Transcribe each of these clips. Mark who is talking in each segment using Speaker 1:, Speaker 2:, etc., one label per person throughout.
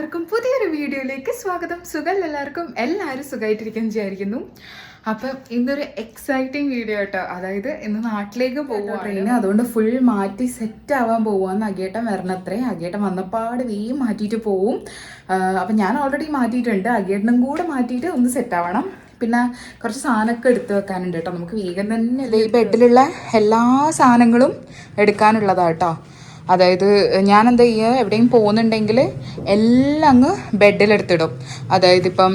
Speaker 1: എല്ലാവർക്കും പുതിയൊരു വീഡിയോയിലേക്ക് സ്വാഗതം. സുഖം എല്ലാവർക്കും? എല്ലാവരും സുഖമായിട്ടിരിക്കാൻ വിചാരിക്കുന്നു. അപ്പം ഇന്നൊരു എക്സൈറ്റിംഗ് വീഡിയോ കേട്ടോ അതായത് ഇന്ന് നാട്ടിലേക്ക് പോകുവാണ് അതുകൊണ്ട് ഫുൾ മാറ്റി സെറ്റ് ആവാൻ പോകുകയെന്ന് അഗേട്ടൻ വരണത്രേ. അഗേട്ടൻ വന്നപ്പാട് വേഗം മാറ്റിയിട്ട് പോവും. അപ്പം ഞാൻ ഓൾറെഡി മാറ്റിയിട്ടുണ്ട്. അഗേട്ടനും കൂടെ മാറ്റിയിട്ട് ഒന്ന് സെറ്റ് ആവണം. പിന്നെ കുറച്ച് സാധനമൊക്കെ എടുത്ത് വെക്കാനുണ്ട് കേട്ടോ. നമുക്ക് വേഗം തന്നെ ബെഡിലുള്ള എല്ലാ സാധനങ്ങളും എടുക്കാനുള്ളതാട്ടോ. അതായത് ഞാൻ എന്താ ചെയ്യുക എവിടെയും പോകുന്നുണ്ടെങ്കിൽ എല്ലാം അങ്ങ് ബെഡിലെടുത്തിടും. അതായത് ഇപ്പം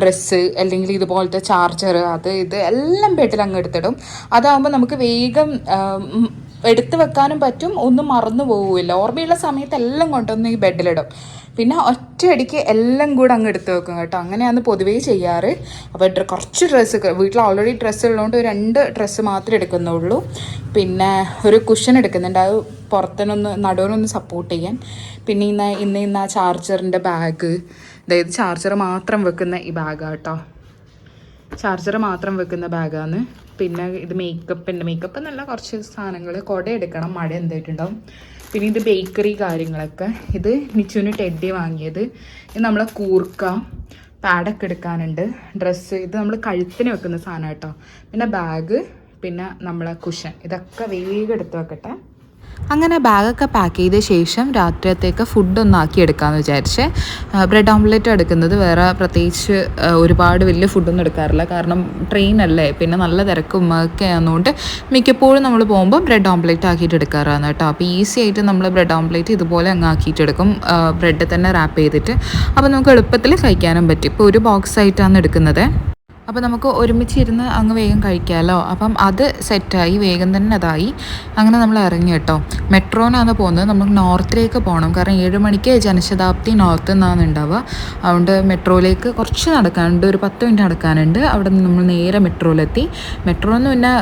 Speaker 1: ഡ്രസ്സ് അല്ലെങ്കിൽ ഇതുപോലത്തെ ചാർജർ അത് ഇത് എല്ലാം ബെഡിൽ അങ്ങ് എടുത്തിടും. അതാകുമ്പോൾ നമുക്ക് വേഗം എടുത്ത് വെക്കാനും പറ്റും ഒന്നും മറന്നു പോവില്ല ഓർമ്മയുള്ള സമയത്ത് എല്ലാം കൊണ്ടുവന്ന് ഈ ബെഡിലിടും. പിന്നെ ഒറ്റയടിക്ക് എല്ലാം കൂടെ അങ്ങ് എടുത്ത് വെക്കും കേട്ടോ. അങ്ങനെയാണ് പൊതുവേ ചെയ്യാറ്. അപ്പോൾ കുറച്ച് ഡ്രസ്സ് വീട്ടിൽ ഓൾറെഡി ഡ്രസ്സ് ഉള്ളതുകൊണ്ട് രണ്ട് ഡ്രസ്സ് മാത്രമേ എടുക്കുന്നുള്ളൂ. പിന്നെ ഒരു കുഷൻ എടുക്കുന്നുണ്ട്. അത് പുറത്തിനൊന്ന് നടുവിനൊന്ന് സപ്പോർട്ട് ചെയ്യാൻ. പിന്നെ ഇന്ന് ഇന്ന് ഇന്ന് ആ ചാർജറിന്റെ ബാഗ് അതായത് ചാർജർ മാത്രം വെക്കുന്ന ഈ ബാഗാണ് കേട്ടോ. ചാർജർ മാത്രം വെക്കുന്ന ബാഗാണ് പിന്നെ ഇത് മേക്കപ്പിന്റെ മേക്കപ്പ് എന്നല്ല കുറച്ച് സാധനങ്ങൾ കുട എടുക്കണം. മഴ എന്തായിട്ടുണ്ടാവും പിന്നെ ഇത് ബേക്കറി കാര്യങ്ങളൊക്കെ. ഇത് നിച്ചുവിന് ടെഡി വാങ്ങിയത്. ഇത് നമ്മളെ കൂർക്ക പാഡൊക്കെ എടുക്കാനുണ്ട്. ഡ്രസ്സ് ഇത് നമ്മൾ കഴുത്തിന് വെക്കുന്ന സാധനം കേട്ടോ. പിന്നെ ബാഗ് പിന്നെ നമ്മളെ കുഷൻ ഇതൊക്കെ വേഗം എടുത്ത് വെക്കട്ടെ. അങ്ങനെ ബാഗൊക്കെ പാക്ക് ചെയ്ത ശേഷം രാത്രിയത്തേക്ക് ഫുഡ് ഒന്ന് ആക്കി എടുക്കാമെന്ന് വിചാരിച്ച് ബ്രെഡ് ഓംലെറ്റ് എടുക്കുന്നത് വേറെ പ്രത്യേകിച്ച് ഒരുപാട് വലിയ ഫുഡൊന്നും എടുക്കാറില്ല. കാരണം ട്രെയിൻ അല്ലേ പിന്നെ നല്ല തിരക്കും ഒക്കെ ആയതുകൊണ്ട് മിക്കപ്പോഴും നമ്മൾ പോകുമ്പോൾ ബ്രെഡ് ഓംലെറ്റ് ആക്കിയിട്ട് എടുക്കാറാണ് കേട്ടോ. അപ്പോൾ ഈസി ആയിട്ട് നമ്മൾ ബ്രെഡ് ഓംലെറ്റ് ഇതുപോലെ അങ്ങ് ആക്കിയിട്ട് എടുക്കും. ബ്രെഡ് തന്നെ റാപ്പ് ചെയ്തിട്ട്. അപ്പോൾ നമുക്ക് എളുപ്പത്തിൽ കഴിക്കാനും പറ്റും. ഇപ്പോൾ ഒരു ബോക്സ് ആയിട്ടാണ് എടുക്കുന്നത്. അപ്പോൾ നമുക്ക് ഒരുമിച്ചിരുന്ന് അങ്ങ് വേഗം കഴിക്കാമല്ലോ അപ്പം അത് സെറ്റായി വേഗം തന്നെ അതായി. അങ്ങനെ നമ്മൾ ഇറങ്ങി കേട്ടോ. മെട്രോനാണ് പോകുന്നത്. നമ്മൾ നോർത്തിലേക്ക് പോകണം കാരണം ഏഴ് മണിക്ക് ജനശതാബ്ദി നോർത്ത് നിന്നാണ് ഉണ്ടാവുക. അതുകൊണ്ട് മെട്രോയിലേക്ക് കുറച്ച് നടക്കാനുണ്ട്. ഒരു പത്ത് മിനിറ്റ് നടക്കാനുണ്ട്. അവിടെ നിന്ന് നമ്മൾ നേരെ മെട്രോയിലെത്തി. മെട്രോ എന്ന് പിന്നെ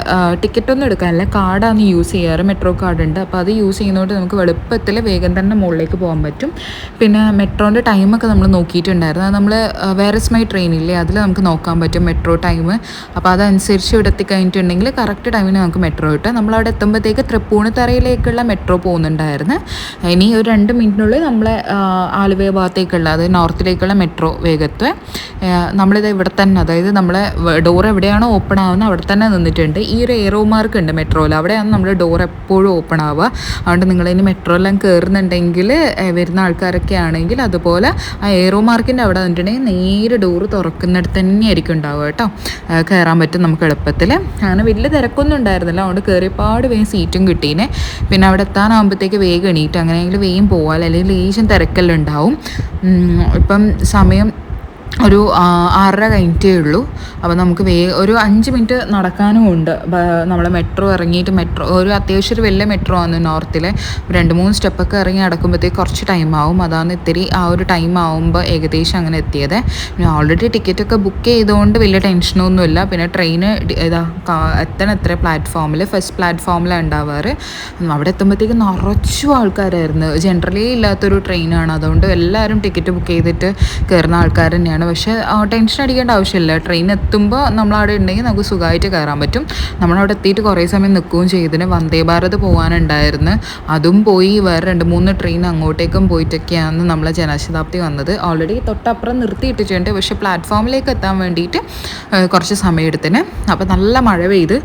Speaker 1: ടിക്കറ്റൊന്നും എടുക്കാനില്ല. കാർഡാണ് യൂസ് ചെയ്യാറ്. മെട്രോ കാർഡ് ഉണ്ട്. അപ്പോൾ അത് യൂസ് ചെയ്യുന്നതുകൊണ്ട് നമുക്ക് എളുപ്പത്തിൽ വേഗം തന്നെ മുകളിലേക്ക് പോകാൻ പറ്റും. പിന്നെ മെട്രോന്റെ ടൈമൊക്കെ നമ്മൾ നോക്കിയിട്ടുണ്ടായിരുന്നു. അത് നമ്മൾ വേറെ മൈ ട്രെയിനില്ലേ? അതിൽ നമുക്ക് നോക്കാൻ പറ്റും. മെട്രോ ടൈം അപ്പോൾ അതനുസരിച്ച് ഇവിടെ എത്തിക്കഴിഞ്ഞിട്ടുണ്ടെങ്കിൽ കറക്റ്റ് ടൈമിന് നമുക്ക് മെട്രോ കിട്ടും. നമ്മളവിടെ എത്തുമ്പോഴത്തേക്ക് തൃപ്പൂണിത്തറയിലേക്കുള്ള മെട്രോ പോകുന്നുണ്ടായിരുന്നു. ഇനി ഒരു രണ്ട് മിനിറ്റിനുള്ളിൽ നമ്മളെ ആലുവ ഭാഗത്തേക്കുള്ള അതായത് നോർത്തിലേക്കുള്ള മെട്രോ വേഗത്ത് നമ്മളിത് ഇവിടെ തന്നെ അതായത് നമ്മളെ ഡോർ എവിടെയാണോ ഓപ്പൺ ആവുന്നത് അവിടെ തന്നെ നിന്നിട്ടുണ്ട്. ഈ ഒരു എയറോ മാർക്ക് ഉണ്ട് മെട്രോയിൽ അവിടെയാണ് നമ്മൾ ഡോർ എപ്പോഴും ഓപ്പൺ ആവുക. അതുകൊണ്ട് നിങ്ങളിനി മെട്രോയെല്ലാം കയറുന്നുണ്ടെങ്കിൽ വരുന്ന ആൾക്കാരൊക്കെ ആണെങ്കിൽ അതുപോലെ ആ എയറോ മാർക്കിന്റെ അവിടെ നിന്നിട്ടുണ്ടെങ്കിൽ നേരെ ഡോറ് തുറക്കുന്നിടത്ത് തന്നെയായിരിക്കും ഉണ്ടാവുക. കേട്ടോ കയറാൻ പറ്റും നമുക്ക് എളുപ്പത്തിൽ. അങ്ങനെ വലിയ തിരക്കൊന്നും ഉണ്ടായിരുന്നില്ല. അതുകൊണ്ട് കയറിയപ്പാട് വേഗം സീറ്റും കിട്ടീനെ. പിന്നെ അവിടെ എത്താനാകുമ്പോഴത്തേക്ക് വേഗം എണീറ്റ് അങ്ങനെയെങ്കിലും വേഗം പോകാം അല്ലെങ്കിൽ ലേശം തിരക്കെല്ലാം ഉണ്ടാവും. ഇപ്പം സമയം ഒരു ആറര കഴിഞ്ഞിട്ടേ ഉള്ളൂ. അപ്പോൾ നമുക്ക് വേ ഒരു അഞ്ച് മിനിറ്റ് നടക്കാനും ഉണ്ട്. നമ്മൾ മെട്രോ ഇറങ്ങിയിട്ട് മെട്രോ ഒരു അത്യാവശ്യം ഒരു വലിയ മെട്രോ ആണ് നോർത്തിലെ. രണ്ട് മൂന്ന് സ്റ്റെപ്പൊക്കെ ഇറങ്ങി നടക്കുമ്പോഴത്തേക്ക് കുറച്ച് ടൈം ആവും അതാണ് ഇത്തിരി ആ ഒരു ടൈം ആവുമ്പോൾ ഏകദേശം അങ്ങനെ എത്തിയത്. പിന്നെ ഓൾറെഡി ടിക്കറ്റൊക്കെ ബുക്ക് ചെയ്തുകൊണ്ട് വലിയ ടെൻഷനൊന്നുമില്ല പിന്നെ ട്രെയിന് ഇതാ എത്തണ എത്ര പ്ലാറ്റ്ഫോമിൽ ഫസ്റ്റ് പ്ലാറ്റ്ഫോമിലാണ് ഉണ്ടാവാറ്. അവിടെ എത്തുമ്പോഴത്തേക്ക് നിറച്ചു ആൾക്കാരായിരുന്നു. ജനറലി ഇല്ലാത്തൊരു ട്രെയിനാണ് അതുകൊണ്ട് എല്ലാവരും ടിക്കറ്റ് ബുക്ക് ചെയ്തിട്ട് കയറുന്ന ആൾക്കാർ തന്നെയാണ്. പക്ഷേ ടെൻഷൻ അടിക്കേണ്ട ആവശ്യമില്ല. ട്രെയിൻ എത്തുമ്പോൾ നമ്മളവിടെ ഉണ്ടെങ്കിൽ നമുക്ക് സുഖമായിട്ട് കയറാൻ പറ്റും. നമ്മളവിടെ എത്തിയിട്ട് കുറേ സമയം നിൽക്കുകയും ചെയ്തതിന് വന്ദേ ഭാരത് പോകാനുണ്ടായിരുന്നു. അതും പോയി വേറെ രണ്ട് മൂന്ന് ട്രെയിൻ അങ്ങോട്ടേക്കും പോയിട്ടൊക്കെയാണ് നമ്മളെ ജനശതാബ്ദി വന്നത്. ഓൾറെഡി തൊട്ടപ്പുറം നിർത്തിയിട്ടിട്ടുണ്ട്. പക്ഷേ പ്ലാറ്റ്ഫോമിലേക്ക് എത്താൻ വേണ്ടിയിട്ട് കുറച്ച് സമയമെടുത്തിന് അപ്പോൾ നല്ല മഴ പെയ്ത്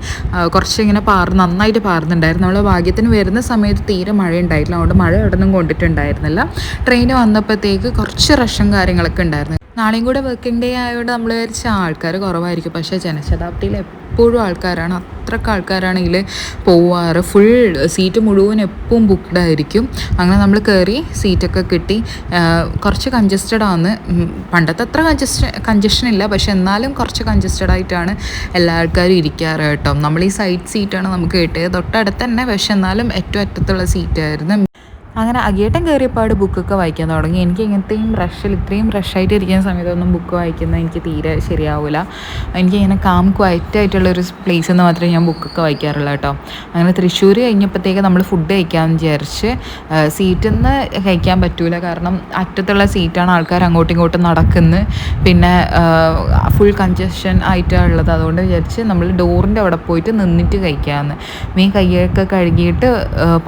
Speaker 1: കുറച്ച് ഇങ്ങനെ പാറ് നന്നായിട്ട് പാർന്നുണ്ടായിരുന്നു. നമ്മളെ ഭാഗ്യത്തിന് വരുന്ന സമയത്ത് തീരെ മഴ ഉണ്ടായിട്ടില്ല അതുകൊണ്ട് മഴ എവിടെ നിന്നും കൊണ്ടിട്ടുണ്ടായിരുന്നില്ല. ട്രെയിൻ വന്നപ്പോഴത്തേക്ക് കുറച്ച് റഷും കാര്യങ്ങളൊക്കെ ഉണ്ടായിരുന്നു. നാളെയും കൂടെ വർക്കിംഗ് ഡേ ആയതുകൊണ്ട് നമ്മൾ വിചാരിച്ച ആൾക്കാർ കുറവായിരിക്കും. പക്ഷേ ജനശതാബ്ദിയിൽ എപ്പോഴും ആൾക്കാരാണ്. അത്രയ്ക്ക് ആൾക്കാരാണെങ്കിൽ പോവാറ്. ഫുൾ സീറ്റ് മുഴുവൻ എപ്പോഴും ബുക്ക്ഡ് ആയിരിക്കും. അങ്ങനെ നമ്മൾ കയറി സീറ്റൊക്കെ കിട്ടി. കുറച്ച് കൺജസ്റ്റഡ് ആണ്. പണ്ടത്തെ അത്ര കൺജസ്റ്റ് കൺജഷൻ ഇല്ല. പക്ഷെ എന്നാലും കുറച്ച് കൺജസ്റ്റഡ് ആയിട്ടാണ് എല്ലാ ആൾക്കാരും ഇരിക്കാറ് കേട്ടോ. നമ്മൾ ഈ സൈഡ് സീറ്റാണ് നമുക്ക് കിട്ടിയത്. തൊട്ടടുത്ത് തന്നെ. പക്ഷെ എന്നാലും ഏറ്റവും അറ്റത്തുള്ള സീറ്റായിരുന്നു അങ്ങനെ അകിയേട്ടൻ കയറിയപ്പാട് ബുക്കൊക്കെ വായിക്കാൻ തുടങ്ങി. എനിക്ക് ഇങ്ങനത്തെയും റഷിൽ ഇത്രയും റഷായിട്ട് ഇരിക്കുന്ന സമയത്തൊന്നും ബുക്ക് വായിക്കുന്നത് എനിക്ക് തീരെ ശരിയാവില്ല എനിക്ക് ഇങ്ങനെ കാം ക്വയറ്റ് ആയിട്ടുള്ള ഒരു പ്ലേസിൽ നിന്ന് മാത്രമേ ഞാൻ ബുക്കൊക്കെ വായിക്കാറുള്ളൂ കേട്ടോ. അങ്ങനെ തൃശ്ശൂർ കഴിഞ്ഞപ്പോഴത്തേക്ക് നമ്മൾ ഫുഡ് കഴിക്കാമെന്ന് വിചാരിച്ച് സീറ്റിൽ നിന്ന് കഴിക്കാൻ പറ്റൂല. കാരണം അറ്റത്തുള്ള സീറ്റാണ് ആൾക്കാർ അങ്ങോട്ടും ഇങ്ങോട്ടും നടക്കുന്നത് പിന്നെ ഫുൾ കൺജഷൻ ആയിട്ടാണ് ഉള്ളത്. അതുകൊണ്ട് വിചാരിച്ച് നമ്മൾ ഡോറിന്റെ അവിടെ പോയിട്ട് നിന്നിട്ട് കഴിക്കാമെന്ന് മീൻ കയ്യൊക്കെ കഴുകിയിട്ട്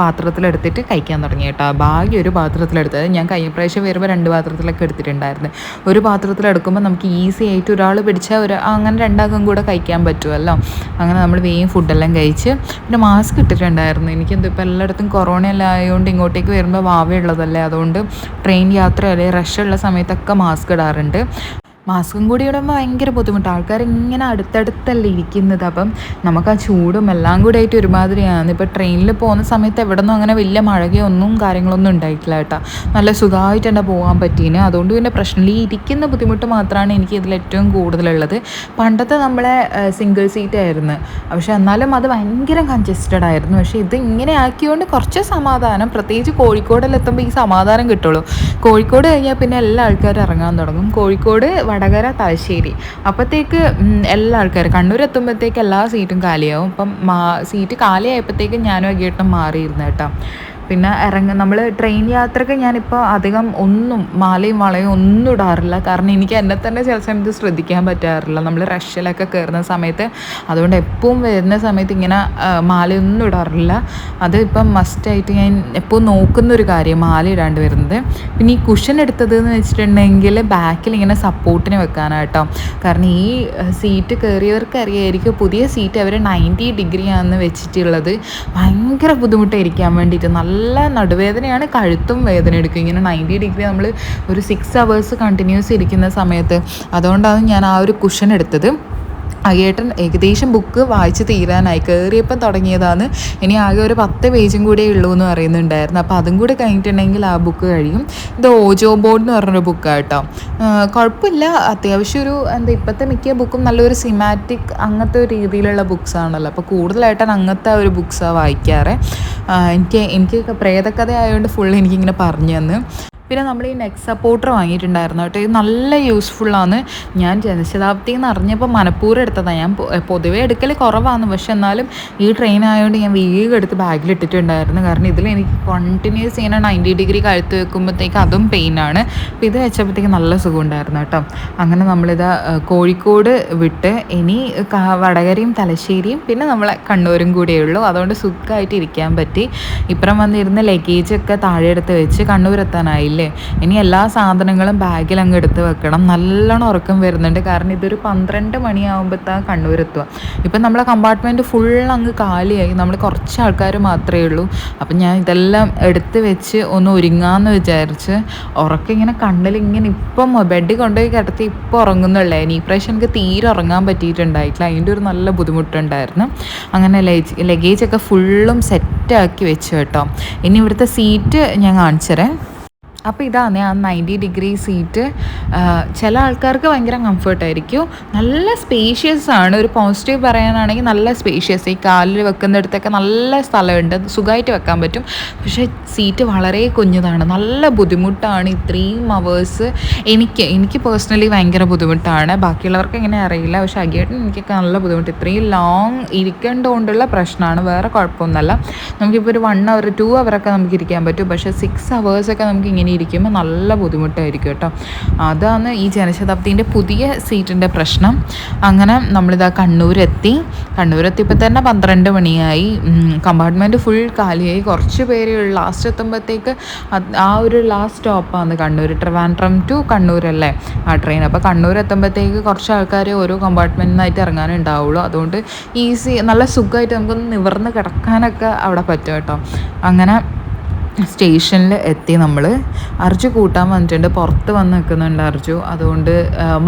Speaker 1: പാത്രത്തിലെടുത്തിട്ട് കഴിക്കാൻ തുടങ്ങി കേട്ടോ. ഭാഗ്യം ഒരു പാത്രത്തിലെടുത്തത് ഞാൻ കഴിഞ്ഞ പ്രാവശ്യം വരുമ്പോൾ രണ്ട് പാത്രത്തിലൊക്കെ എടുത്തിട്ടുണ്ടായിരുന്നു. ഒരു പാത്രത്തിലെടുക്കുമ്പോൾ നമുക്ക് ഈസി ആയിട്ട് ഒരാൾ പിടിച്ചാൽ ഒരു അങ്ങനെ രണ്ടാൾക്കും കൂടെ കഴിക്കാൻ പറ്റുമല്ലോ. അങ്ങനെ നമ്മൾ വേഗം ഫുഡെല്ലാം കഴിച്ച് പിന്നെ മാസ്ക് ഇട്ടിട്ടുണ്ടായിരുന്നു. എനിക്കെന്തോ ഇപ്പോൾ എല്ലായിടത്തും കൊറോണ എല്ലാം ആയതുകൊണ്ട് ഇങ്ങോട്ടേക്ക് വരുമ്പോൾ വാവയുള്ളതല്ലേ. അതുകൊണ്ട് ട്രെയിൻ യാത്ര അല്ലെങ്കിൽ റഷ് ഉള്ള സമയത്തൊക്കെ മാസ്ക് ഇടാറുണ്ട്. മാസ്കും കൂടി ഇടുമ്പോൾ ഭയങ്കര ബുദ്ധിമുട്ടാണ് ആൾക്കാർ ഇങ്ങനെ അടുത്തടുത്തല്ലേ ഇരിക്കുന്നത്. അപ്പം നമുക്ക് ആ ചൂടും എല്ലാം കൂടി ആയിട്ട് ഒരുമാതിരിയാണ്. ഇപ്പോൾ ട്രെയിനിൽ പോകുന്ന സമയത്ത് എവിടെ നിന്നും അങ്ങനെ വലിയ മഴകയോ ഒന്നും കാര്യങ്ങളൊന്നും ഉണ്ടായിട്ടില്ല കേട്ടോ. നല്ല സുഖമായിട്ട് തന്നെ പോകാൻ പറ്റീന്. അതുകൊണ്ട് പിന്നെ പ്രശ്നമില്ല. ഈ ഇരിക്കുന്ന ബുദ്ധിമുട്ട് മാത്രമാണ് എനിക്ക് ഇതിൽ ഏറ്റവും കൂടുതലുള്ളത്. പണ്ടത്തെ നമ്മളെ സിംഗിൾ സീറ്റ് ആയിരുന്നു. പക്ഷെ എന്നാലും അത് ഭയങ്കര കൺജസ്റ്റഡ് ആയിരുന്നു. പക്ഷേ ഇത് ഇങ്ങനെ ആക്കിയോണ്ട് കുറച്ച് സമാധാനം. പ്രത്യേകിച്ച് കോഴിക്കോടെല്ലാം എത്തുമ്പോൾ ഈ സമാധാനം കിട്ടുള്ളൂ. കോഴിക്കോട് കഴിഞ്ഞാൽ പിന്നെ എല്ലാ ആൾക്കാരും ഇറങ്ങാൻ തുടങ്ങും. കോഴിക്കോട് വടകര തലശ്ശേരി. അപ്പോഴത്തേക്ക് എല്ലാ ആൾക്കാരും കണ്ണൂർ എത്തുമ്പോഴത്തേക്ക് എല്ലാ സീറ്റും കാലിയാവും. അപ്പം മാ സീറ്റ് കാലിയായപ്പോഴത്തേക്കും ഞാനും അഗേട്ടനും മാറിയിരുന്നു കേട്ടോ. പിന്നെ ഇറങ്ങ നമ്മൾ ട്രെയിൻ യാത്രയ്ക്ക് ഞാനിപ്പോൾ അധികം ഒന്നും മാലയും വളയും ഒന്നും ഇടാറില്ല. കാരണം എനിക്ക് എന്നെ തന്നെ ചില സമയത്ത് ശ്രദ്ധിക്കാൻ പറ്റാറില്ല. നമ്മൾ റഷ്യയിലൊക്കെ കയറുന്ന സമയത്ത്. അതുകൊണ്ട് എപ്പോഴും വരുന്ന സമയത്ത് ഇങ്ങനെ മാലയൊന്നും ഇടാറില്ല. അത് ഇപ്പം മസ്റ്റായിട്ട് ഞാൻ എപ്പോഴും നോക്കുന്നൊരു കാര്യം മാല ഇടാണ്ട് വരുന്നത്. പിന്നെ ഈ കുഷൻ എടുത്തത് എന്ന് വെച്ചിട്ടുണ്ടെങ്കിൽ ബാക്കിൽ ഇങ്ങനെ സപ്പോർട്ടിന് വെക്കാനായിട്ടോ കാരണം ഈ സീറ്റ് കയറിയവർക്ക് അറിയായിരിക്കും പുതിയ സീറ്റ് അവർ നയന്റി ഡിഗ്രി ആണെന്ന് വെച്ചിട്ടുള്ളത്. ഭയങ്കര ബുദ്ധിമുട്ടായിരിക്കാൻ വേണ്ടിയിട്ട് നല്ല നല്ല നടുവേദനയാണ് കഴുത്തും വേദന എടുക്കും ഇങ്ങനെ നയന്റി ഡിഗ്രി നമ്മൾ ഒരു സിക്സ് അവേഴ്സ് കണ്ടിന്യൂസ് ഇരിക്കുന്ന സമയത്ത്. അതുകൊണ്ടാണ് ഞാൻ ആ ഒരു കുഷൻ എടുത്തത്. അയ്യേട്ടൻ ഏകദേശം ബുക്ക് വായിച്ച് തീരാനായി. കയറിയപ്പം തുടങ്ങിയതാണ്. ഇനി ആകെ ഒരു പത്ത് പേജും കൂടെ ഉള്ളൂ എന്ന് പറയുന്നുണ്ടായിരുന്നു. അപ്പോൾ അതും കൂടെ കഴിഞ്ഞിട്ടുണ്ടെങ്കിൽ ആ ബുക്ക് കഴിയും. ഇത് ഓജോ ബോർഡ് എന്ന് പറഞ്ഞൊരു ബുക്കാണ് കേട്ടോ. കുഴപ്പമില്ല. അത്യാവശ്യം ഒരു എന്താ ഇപ്പോഴത്തെ മിക്ക ബുക്കും നല്ലൊരു സിമാറ്റിക് അങ്ങനത്തെ ഒരു രീതിയിലുള്ള ബുക്സ് ആണല്ലോ. അപ്പോൾ കൂടുതലായിട്ടാണ് അങ്ങനത്തെ ഒരു ബുക്സാണ് വായിക്കാറ്. എനിക്ക് എനിക്ക് പ്രേതകഥ ആയതുകൊണ്ട് ഫുൾ എനിക്കിങ്ങനെ പറഞ്ഞു തന്ന്. പിന്നെ നമ്മൾ ഈ നെക്ക് സപ്പോർട്ടർ വാങ്ങിയിട്ടുണ്ടായിരുന്നു കേട്ടോ. ഇത് നല്ല യൂസ്ഫുള്ളാണ് ഞാൻ ജനശതാബ്ദി എന്ന് അറിഞ്ഞപ്പോൾ മനഃപൂർവം എടുത്തതാണ് ഞാൻ പൊതുവെ എടുക്കൽ കുറവാണ്. പക്ഷെ എന്നാലും ഈ ട്രെയിൻ ആയതുകൊണ്ട് ഞാൻ വേഗം എടുത്ത് ബാഗിൽ ഇട്ടിട്ടുണ്ടായിരുന്നു. കാരണം ഇതിൽ എനിക്ക് കണ്ടിന്യൂസ് ഇങ്ങനെ നയന്റി ഡിഗ്രി കഴുത്ത് വെക്കുമ്പോഴത്തേക്ക് അതും പെയിനാണ് അപ്പോൾ ഇത് വെച്ചപ്പോഴത്തേക്ക് നല്ല സുഖം ഉണ്ടായിരുന്നു കേട്ടോ. അങ്ങനെ നമ്മളിത് കോഴിക്കോട് വിട്ട് ഇനി വടകരയും തലശ്ശേരിയും പിന്നെ നമ്മളെ കണ്ണൂരും കൂടിയേ ഉള്ളൂ. അതുകൊണ്ട് സുഖമായിട്ട് ഇരിക്കാൻ പറ്റി. ഇപ്പുറം വന്നിരുന്ന ലഗേജൊക്കെ താഴെ എടുത്ത് വെച്ച് കണ്ണൂരെത്താനായില്ലേ? അല്ലേ? ഇനി എല്ലാ സാധനങ്ങളും ബാഗിൽ അങ്ങ് എടുത്ത് വെക്കണം. നല്ലോണം ഉറക്കം വരുന്നുണ്ട്. കാരണം ഇതൊരു പന്ത്രണ്ട് മണിയാകുമ്പോഴത്താ കണ്ണൂരെത്തുക. ഇപ്പം നമ്മളെ കമ്പാർട്ട്മെന്റ് ഫുൾ അങ്ങ് കാലിയായി. നമ്മൾ കുറച്ച് ആൾക്കാർ മാത്രമേ ഉള്ളൂ. അപ്പം ഞാൻ ഇതെല്ലാം എടുത്ത് വെച്ച് ഒന്ന് ഒരുങ്ങാമെന്ന് വിചാരിച്ച് ഉറക്കം ഇങ്ങനെ കണ്ണിൽ ഇങ്ങനെ ഇപ്പം ബെഡിൽ കൊണ്ടുപോയി കിടത്തി ഇപ്പോൾ ഉറങ്ങുന്നുള്ളേ. ഇനി ഇപ്രാവശ്യം എനിക്ക് തീരെ ഉറങ്ങാൻ പറ്റിയിട്ടുണ്ടായിട്ടില്ല. അതിന്റെ ഒരു നല്ല ബുദ്ധിമുട്ടുണ്ടായിരുന്നു. അങ്ങനെ ലഗേജ് ഒക്കെ ഫുള്ളും സെറ്റാക്കി വെച്ചു കേട്ടോ. ഇനി ഇവിടുത്തെ സീറ്റ് ഞാൻ കാണിച്ചുതരാം. അപ്പോൾ ഇതാണ് ആ നയന്റി ഡിഗ്രി സീറ്റ്. ചില ആൾക്കാർക്ക് ഭയങ്കര കംഫർട്ടായിരിക്കും. നല്ല സ്പേഷ്യസ് ആണ്. ഒരു പോസിറ്റീവ് പറയാനാണെങ്കിൽ നല്ല സ്പേഷ്യസ് ഈ കാലിൽ വെക്കുന്നിടത്തൊക്കെ നല്ല സ്ഥലമുണ്ട്. സുഖമായിട്ട് വെക്കാൻ പറ്റും. പക്ഷേ സീറ്റ് വളരെ കുഞ്ഞതാണ്. നല്ല ബുദ്ധിമുട്ടാണ് ഇത്രയും അവേഴ്സ് എനിക്ക് എനിക്ക് പേഴ്സണലി ഭയങ്കര ബുദ്ധിമുട്ടാണ്. ബാക്കിയുള്ളവർക്ക് എങ്ങനെ അറിയില്ല. പക്ഷെ അഗേട്ടൻ എനിക്കൊക്കെ നല്ല ബുദ്ധിമുട്ട്. ഇത്രയും ലോങ് ഇരിക്കേണ്ടതുകൊണ്ടുള്ള പ്രശ്നമാണ്. വേറെ കുഴപ്പമൊന്നുമല്ല. നമുക്കിപ്പോൾ ഒരു വൺ അവർ ടു അവറൊക്കെ നമുക്ക് ഇരിക്കാൻ പറ്റും. പക്ഷേ സിക്സ് അവേഴ്സൊക്കെ നമുക്ക് ഇങ്ങനെ ഇരിക്കുമ്പോൾ നല്ല ബുദ്ധിമുട്ടായിരിക്കും കേട്ടോ. അതാണ് ഈ ജനശതാബ്ദീന്റെ പുതിയ സീറ്റിന്റെ പ്രശ്നം. അങ്ങനെ നമ്മളിതാ കണ്ണൂരെത്തി. കണ്ണൂരെത്തിയപ്പോൾ തന്നെ പന്ത്രണ്ട് മണിയായി. കമ്പാർട്ട്മെന്റ് ഫുൾ കാലിയായി. കുറച്ച് പേര് ലാസ്റ്റ് എത്തുമ്പോഴത്തേക്ക് ആ ഒരു ലാസ്റ്റ് സ്റ്റോപ്പാണ് കണ്ണൂർ ട്രിവാൻഡ്രം ടു കണ്ണൂരല്ലേ ആ ട്രെയിൻ അപ്പോൾ കണ്ണൂർ എത്തുമ്പോഴത്തേക്ക് കുറച്ച് ആൾക്കാർ ഓരോ കമ്പാർട്ട്മെന്റിനായിട്ട് ഇറങ്ങാനുണ്ടാവുള്ളൂ. അതുകൊണ്ട് ഈസി നല്ല സുഖമായിട്ട് നമുക്കൊന്ന് നിവർന്ന് കിടക്കാനൊക്കെ അവിടെ പറ്റും കേട്ടോ. അങ്ങനെ സ്റ്റേഷനിൽ എത്തി നമ്മൾ അർജു കൂട്ടാൻ വന്നിട്ടുണ്ട്. പുറത്ത് വന്ന് നിൽക്കുന്നുണ്ട് അർജു. അതുകൊണ്ട്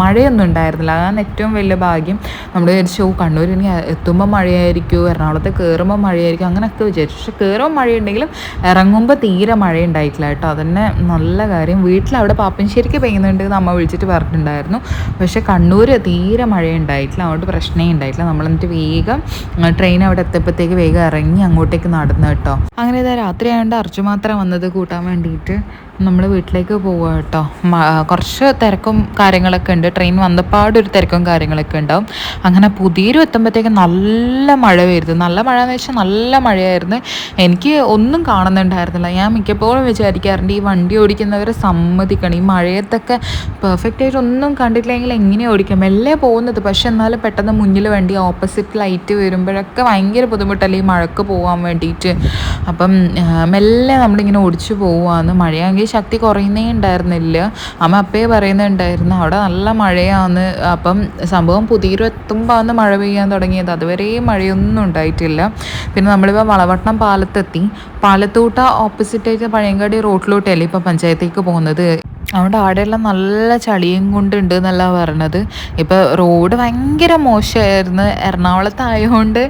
Speaker 1: മഴയൊന്നും ഉണ്ടായിരുന്നില്ല. അതാണ് ഏറ്റവും വലിയ ഭാഗ്യം. നമ്മൾ വിചാരിച്ചു കണ്ണൂർ ഇനി എത്തുമ്പോൾ മഴയായിരിക്കും എറണാകുളത്ത് കയറുമ്പോൾ മഴയായിരിക്കും അങ്ങനെയൊക്കെ വിചാരിച്ചു. പക്ഷെ കയറുമ്പോൾ മഴയുണ്ടെങ്കിലും ഇറങ്ങുമ്പോൾ തീരെ മഴ ഉണ്ടായിട്ടില്ല കേട്ടോ. അതന്നെ നല്ല കാര്യം. വീട്ടിൽ അവിടെ പാപ്പൻശ്ശേരിക്ക് പെയ്യുന്നുണ്ട് എന്ന് അമ്മ വിളിച്ചിട്ട് പറഞ്ഞിട്ടുണ്ടായിരുന്നു. പക്ഷെ കണ്ണൂർ തീരെ മഴ ഉണ്ടായിട്ടില്ല അതുകൊണ്ട് പ്രശ്നമേ ഉണ്ടായിട്ടില്ല. നമ്മൾ എന്നിട്ട് വേഗം ട്രെയിൻ അവിടെ എത്തിയപ്പോഴത്തേക്ക് വേഗം ഇറങ്ങി അങ്ങോട്ടേക്ക് നടന്നു കേട്ടോ. അങ്ങനെ ഇതാ രാത്രി ആയതുകൊണ്ട് അർജുമാ മാത്രം വന്നത് കൂട്ടാൻ വേണ്ടിയിട്ട്. നമ്മൾ വീട്ടിലേക്ക് പോവുക കേട്ടോ കുറച്ച് തിരക്കും കാര്യങ്ങളൊക്കെ ഉണ്ട്. ട്രെയിൻ വന്നപ്പാടൊരു തിരക്കും കാര്യങ്ങളൊക്കെ ഉണ്ടാവും. അങ്ങനെ പുതിയൊരു എത്തുമ്പോഴത്തേക്ക് നല്ല മഴ വരുന്നു നല്ല മഴ എന്ന് വെച്ചാൽ നല്ല മഴയായിരുന്നു. എനിക്ക് ഒന്നും കാണുന്നുണ്ടായിരുന്നില്ല. ഞാൻ മിക്കപ്പോഴും വിചാരിക്കാറുണ്ട് ഈ വണ്ടി ഓടിക്കുന്നവരെ സമ്മതിക്കണം. ഈ മഴയത്തൊക്കെ പെർഫെക്റ്റ് ആയിട്ട് ഒന്നും കണ്ടിട്ടില്ലെങ്കിൽ എങ്ങനെ ഓടിക്കാം മെല്ലെ പോകുന്നത്. പക്ഷെ എന്നാലും പെട്ടെന്ന് മുന്നിൽ വണ്ടി ഓപ്പോസിറ്റ് ലൈറ്റ് വരുമ്പോഴൊക്കെ ഭയങ്കര ബുദ്ധിമുട്ടല്ലേ ഈ മഴക്ക് പോകാൻ വേണ്ടിയിട്ട് അപ്പം മെല്ലെ നമ്മളിങ്ങനെ ഓടിച്ചു പോവുകയാണ് മഴയാണെങ്കിൽ ശക്തി കുറയുന്നേ ഉണ്ടായിരുന്നില്ല. അമ്മ അപ്പേ പറയുന്നുണ്ടായിരുന്നു അവിടെ നല്ല മഴയാന്ന് അപ്പം സംഭവം പുതിയൊരു അന്ന് മഴ പെയ്യാൻ തുടങ്ങിയത്. അതുവരെ മഴയൊന്നും ഉണ്ടായിട്ടില്ല. പിന്നെ നമ്മളിപ്പോൾ വളവട്ടണം പാലത്തെത്തി. പാലത്തൂട്ട ഓപ്പോസിറ്റായിട്ട് പഴയങ്കാടി റോഡിലോട്ടല്ലേ ഇപ്പോൾ പഞ്ചായത്തേക്ക് പോകുന്നത്? അവിടെ ആടെയെല്ലാം നല്ല ചളിയും കൊണ്ടുണ്ട് എന്നല്ല പറഞ്ഞത്. ഇപ്പോൾ റോഡ് ഭയങ്കര മോശമായിരുന്നു. എറണാകുളത്തായതുകൊണ്ട്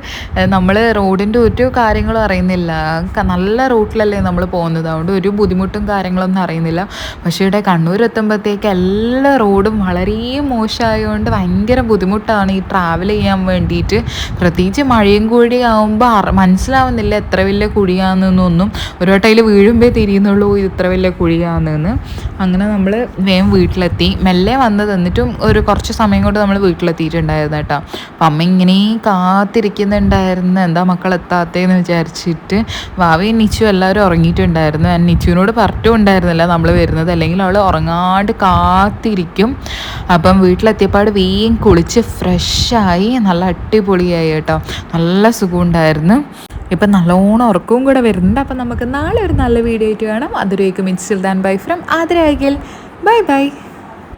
Speaker 1: നമ്മൾ റോഡിന്റെ ഒരു കാര്യങ്ങളും അറിയുന്നില്ല. നല്ല റൂട്ടിലല്ലേ നമ്മൾ പോകുന്നത്. അതുകൊണ്ട് ഒരു ബുദ്ധിമുട്ടും കാര്യങ്ങളൊന്നും അറിയുന്നില്ല. പക്ഷേ ഇവിടെ കണ്ണൂർ എത്തുമ്പോഴത്തേക്ക് എല്ലാ റോഡും വളരെ മോശമായതുകൊണ്ട് ഭയങ്കര ബുദ്ധിമുട്ടാണ് ഈ ട്രാവൽ ചെയ്യാൻ വേണ്ടിയിട്ട് പ്രത്യേകിച്ച് മഴയും കൂടി ആകുമ്പോൾ മനസ്സിലാവുന്നില്ല എത്ര വലിയ കുഴിയാണെന്നൊന്നും. ഒരു വട്ടയിൽ വീഴുമ്പോൾ തിരിയുന്നുള്ളൂ ഇത് ഇത്ര വലിയ കുഴിയാണെന്ന്. അങ്ങനെ നമ്മൾ വേഗം വീട്ടിലെത്തി. മെല്ലെ വന്നത് എന്നിട്ടും ഒരു കുറച്ച് സമയം കൊണ്ട് നമ്മൾ വീട്ടിലെത്തിയിട്ടുണ്ടായിരുന്നു കേട്ടോ. അപ്പം അമ്മ ഇങ്ങനെ കാത്തിരിക്കുന്നുണ്ടായിരുന്നു. എന്താ മക്കൾ എത്താത്തേന്ന് വിചാരിച്ചിട്ട്. വാവയും നിച്ചു എല്ലാവരും ഉറങ്ങിയിട്ടുണ്ടായിരുന്നു. ഞാൻ നിച്ചുവിനോട് പറഞ്ഞു ഉണ്ടായിരുന്നില്ല നമ്മൾ വരുന്നത്. അല്ലെങ്കിൽ അവൾ ഉറങ്ങാണ്ട് കാത്തിരിക്കും. അപ്പം വീട്ടിലെത്തിയപ്പാട് വേഗം കുളിച്ച് ഫ്രഷായി നല്ല അടിപൊളിയായി കേട്ടോ. നല്ല സുഖമുണ്ടായിരുന്നു ഇപ്പം നല്ലോണം ഉറക്കവും കൂടെ വരുന്നുണ്ട്. അപ്പം നമുക്ക് നാളെ ഒരു നല്ല വീഡിയോ ആയിട്ട് കാണാം. അതുവരേക്കും മിറ്റ്സിൽ ദാൻ ബൈ ഫ്രം ആതിരാകിൽ ബൈ ബൈ